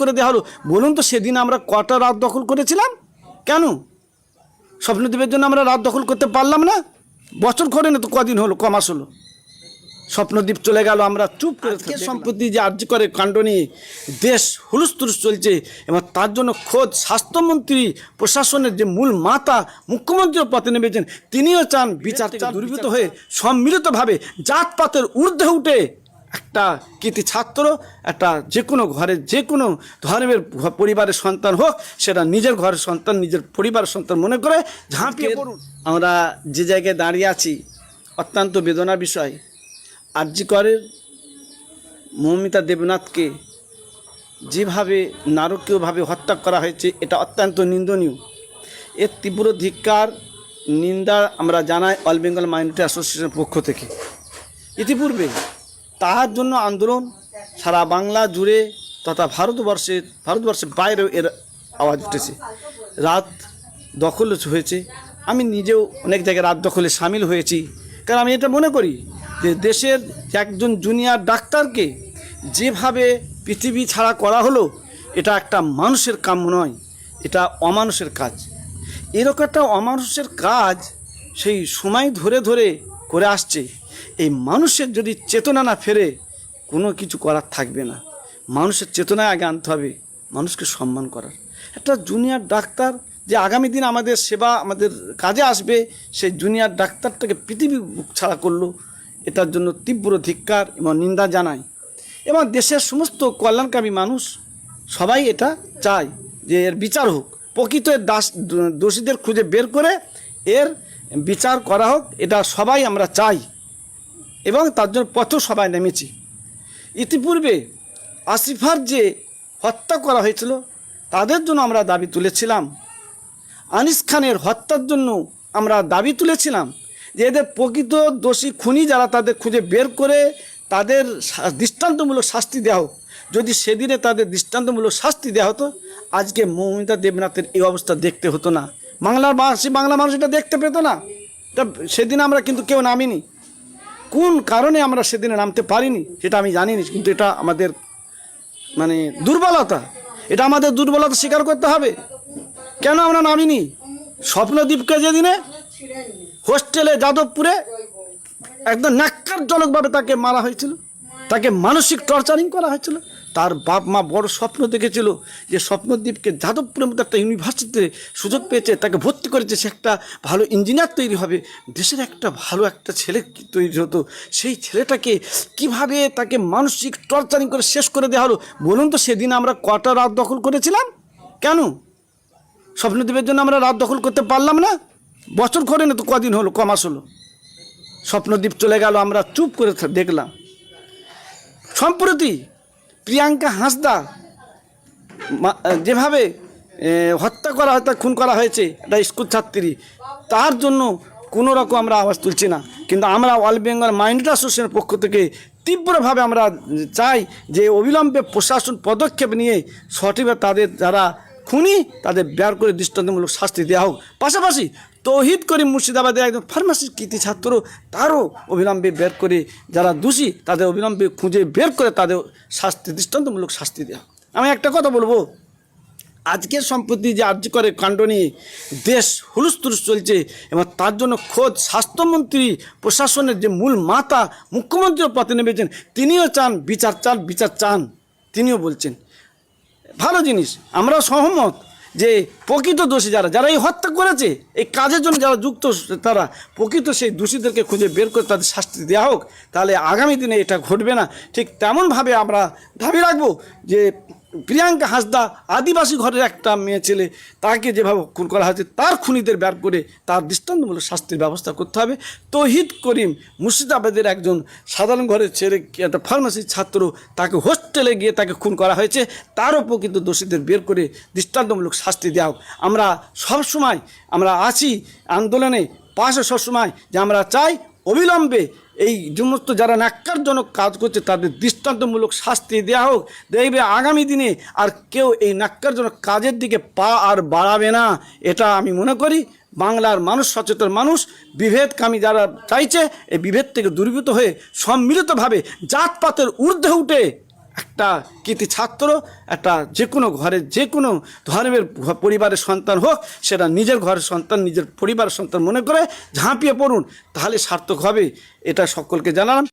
করে দেওয়া হলো। বলুন তো সেদিন আমরা কটা রাত দখল করেছিলাম? কেন? স্বপ্নদ্বীপের জন্য আমরা রাত দখল করতে পারলাম না? বছর করে না তো কদিন হলো কমাস হলো? স্বপ্নদ্বীপ চলে গেল আমরা চুপ করে থাকি। সম্পত্তি যে আর্য করে কাণ্ড নিয়ে দেশ হুলুস্তুলুস চলছে এবং তার জন্য খোদ স্বাস্থ্যমন্ত্রী প্রশাসনের যে মূল মাতা মুখ্যমন্ত্রীও পথে নেমেছেন। তিনিও চান বিচার থেকে দূরীভূত হয়ে সম্মিলিতভাবে জাতপাতের ঊর্ধ্বে উঠে একটা কৃতি ছাত্র একটা যে কোনো ঘরে যে কোনো ধর্মের পরিবারের সন্তান হোক সেটা নিজের ঘরের সন্তান নিজের পরিবারের সন্তান মনে করে ঝাঁপিয়ে পড়ুন। আমরা যে জায়গায় দাঁড়িয়ে আছি অত্যন্ত বেদনার বিষয়। আর্যিকরের মৌমিতা দেবনাথকে যেভাবে নারকীয়ভাবে হত্যা করা হয়েছে এটা অত্যন্ত নিন্দনীয়। এর তীব্র ধিক্কার নিন্দা আমরা জানাই অল বেঙ্গল মাইনরিটি অ্যাসোসিয়েশনের পক্ষ থেকে। ইতিপূর্বে তাহার জন্য আন্দোলন সারা বাংলা জুড়ে তথা ভারতবর্ষের ভারতবর্ষের বাইরেও এর আওয়াজ উঠেছে। রাত দখল হয়েছে। আমি নিজেও অনেক জায়গায় রাত দখলে সামিল হয়েছি। কারণ আমি এটা মনে করি যে দেশের একজন জুনিয়র ডাক্তারকে যেভাবে পৃথিবী ছাড়া করা হলো, এটা একটা মানুষের কাম্য নয়, এটা অমানুষের কাজ। এরকম একটা অমানুষের কাজ সেই সময় ধরে ধরে করে আসছে। এই মানুষের যদি চেতনা না ফেরে, কোনো কিছু করার থাকবে না। মানুষের চেতনায় আগে আনতে হবে, মানুষকে সম্মান করার। একটা জুনিয়র ডাক্তার যে আগামী দিন আমাদের সেবা, আমাদের কাজে আসবে, সেই জুনিয়র ডাক্তারটাকে পৃথিবী বুক ছাড়া করল। এটার জন্য তীব্র ধিক্কার এবং নিন্দা জানায় এবং দেশের সমস্ত কল্যাণকামী মানুষ সবাই এটা চায় যে এর বিচার হোক। প্রকৃত দাস, দোষীদের খুঁজে বের করে এর বিচার করা হোক, এটা সবাই আমরা চাই। এবং তার জন্য পথ সবাই নেমেছি। ইতিপূর্বে আসিফার যে হত্যা করা হয়েছিল, তাদের জন্য আমরা দাবি তুলেছিলাম। আনিস খানের হত্যার জন্য আমরা দাবি তুলেছিলাম যে এদের প্রকৃত দোষী খুনি যারা তাদের খুঁজে বের করে তাদের দৃষ্টান্তমূলক শাস্তি দেওয়া হোক। যদি সেদিনে তাদের দৃষ্টান্তমূলক শাস্তি দেওয়া হতো, আজকে মৌমিতা দেবনাথের এই অবস্থা দেখতে হতো না। বাংলার বাংলা মানুষ এটা দেখতে পেতো না। সেদিন আমরা কিন্তু কেউ নামিনি। কোন কারণে আমরা সেদিনে নামতে পারিনি, সেটা আমি জানি না কিন্তু এটা আমাদের মানে দুর্বলতা। এটা আমাদের দুর্বলতা স্বীকার করতে হবে। কেন আমরা নামিনি? স্বপ্নদ্বীপকে যেদিনে হোস্টেলে যাদবপুরে একদম ন্যাক্কারজনকভাবে তাকে মারা হয়েছিল, তাকে মানসিক টর্চারিং করা হয়েছিল তার বাপ মা বড় স্বপ্ন দেখেছিল যে স্বপ্নদ্বীপকে যাদবপুরের মধ্যে একটা ইউনিভার্সিটিতে সুযোগ পেয়েছে, তাকে ভর্তি করেছে, সে একটা ভালো ইঞ্জিনিয়ার তৈরি হবে। দেশের একটা ভালো একটা ছেলে তৈরি হতো? সেই ছেলেটাকে কীভাবে তাকে মানসিক টর্চারিং করে শেষ করে দেওয়া হলো? বলুন তো সেদিন আমরা কটা রাত দখল করেছিলাম? কেন? স্বপ্নদ্বীপের জন্য আমরা রাত দখল করতে পারলাম না? বছর করে না তো কদিন হলো কমাস হলো? স্বপ্নদ্বীপ চলে গেল, আমরা চুপ করে দেখলাম। সম্প্রতি প্রিয়াঙ্কা হাঁসদা যেভাবে হত্যা করা, হত্যা খুন করা হয়েছে, একটা স্কুল ছাত্রী, তার জন্য কোনো রকম আমরা আওয়াজ তুলছি না। কিন্তু আমরা অল বেঙ্গল মাইন্ড অ্যাসোসিয়েশনের পক্ষ থেকে তীব্রভাবে আমরা চাই যে অবিলম্বে প্রশাসন পদক্ষেপ নিয়ে সঠিকভাবে তাদের যারা খুনি, তাদের বের করে দৃষ্টান্তমূলক শাস্তি দেওয়া হোক পাশাপাশি তৌহিদ করিম মুর্শিদাবাদের একজন ফার্মাসির কৃতি ছাত্র, তারও অবিলম্বে বের করে যারা দোষী, তাদের অবিলম্বে খুঁজে বের করে তাদের শাস্তি, দৃষ্টান্তমূলক শাস্তি দেওয়া। আমি একটা কথা বলব, আজকের সম্পত্তি যে আর্য করে কাণ্ড নিয়ে দেশ হুলুস্তুলুস চলছে, এবং তার জন্য খোদ স্বাস্থ্যমন্ত্রী, প্রশাসনের যে মূল মাতা মুখ্যমন্ত্রীও পথে নেমেছেন, তিনিও চান বিচার চান বিচার চান, তিনিও বলছেন ভালো জিনিস। আমরা সহমত যে প্রকৃত দোষী যারা যারা এই হত্যা করেছে, এই কাজের জন্য যারা যুক্ত, তারা প্রকৃত সেই দোষীদেরকে খুঁজে বের করে তাদের শাস্তি দেওয়া হোক, তাহলে আগামী দিনে এটা ঘটবে না। ঠিক তেমনভাবে আমরা দাবি রাখব যে প্রিয়াঙ্কা হাসদা আদিবাসী ঘরের একটা মেয়ে ছেলে, তাকে যেভাবে খুন করা হয়েছে, তার খুনিদের বের করে তার দৃষ্টান্তমূলক শাস্তির ব্যবস্থা করতে হবে। তহিদ করিম মুর্শিদাবাদের একজন সাধারণ ঘরের ছেলে, একটা ফার্মাসির ছাত্র, তাকে হোস্টেলে গিয়ে তাকে খুন করা হয়েছে। তারও প্রকৃত দোষীদের বের করে দৃষ্টান্তমূলক শাস্তি দেওয়া আমরা সবসময়, আমরা আছি আন্দোলনে, পাশে সবসময় যে আমরা চাই অবিলম্বে এই সমস্ত যারা ন্যাক্কারজনক কাজ করছে, তাদের দৃষ্টান্তমূলক শাস্তি দেওয়া হোক। দেখবে আগামী দিনে আর কেউ এই ন্যাক্কারজনক কাজের দিকে পা আর বাড়াবে না। এটা আমি মনে করি বাংলার মানুষ, সচেতন মানুষ, বিভেদকামী যারা চাইছে, এই বিভেদ থেকে দুর্বৃত হয়ে সম্মিলিতভাবে জাতপাতের ঊর্ধ্বে উঠে একটা কৃতি ছাত্র, একটা যে কোনো ঘরের যে কোনো ধর্মের পরিবারের সন্তান হোক, সেটা নিজের ঘরের সন্তান, নিজের পরিবারের সন্তান মনে করে ঝাঁপিয়ে পড়ুন, তাহলে সার্থক হবে। এটা সকলকে জানালাম।